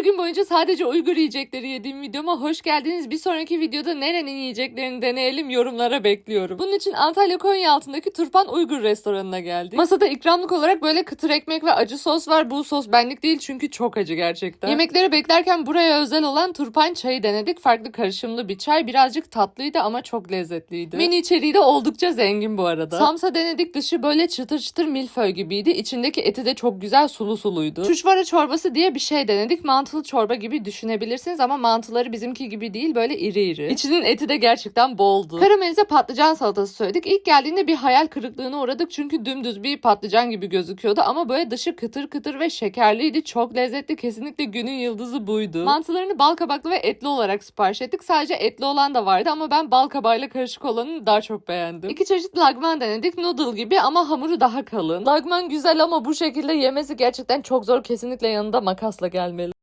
Bir gün boyunca sadece Uygur yiyecekleri yediğim videoma hoş geldiniz. Bir sonraki videoda nerenin yiyeceklerini deneyelim yorumlara bekliyorum. Bunun için Antalya Konya altındaki Turpan Uygur restoranına geldik. Masada ikramlık olarak böyle kıtır ekmek ve acı sos var. Bu sos benlik değil çünkü çok acı gerçekten. Yemekleri beklerken buraya özel olan Turpan çayı denedik. Farklı karışımlı bir çay. Birazcık tatlıydı ama çok lezzetliydi. Menü içeriği de oldukça zengin bu arada. Samsa denedik. Dışı böyle çıtır çıtır milföy gibiydi. İçindeki eti de çok güzel sulu suluydu. Çuşvara çorbası diye bir şey denedik. Mantılı çorba gibi düşünebilirsiniz ama mantıları bizimki gibi değil böyle iri iri. İçinin eti de gerçekten boldu. Karamelize patlıcan salatası söyledik. İlk geldiğinde bir hayal kırıklığına uğradık çünkü dümdüz bir patlıcan gibi gözüküyordu ama böyle dışı kıtır kıtır ve şekerliydi. Çok lezzetli. Kesinlikle günün yıldızı buydu. Mantılarını bal kabaklı ve etli olarak sipariş ettik. Sadece etli olan da vardı ama ben bal kabağıyla karışık olanını daha çok beğendim. İki çeşit lagman denedik. Noodle gibi ama hamuru daha kalın. Lagman güzel ama bu şekilde yemesi gerçekten çok zor. Kesinlikle yanında makasla gelmeli.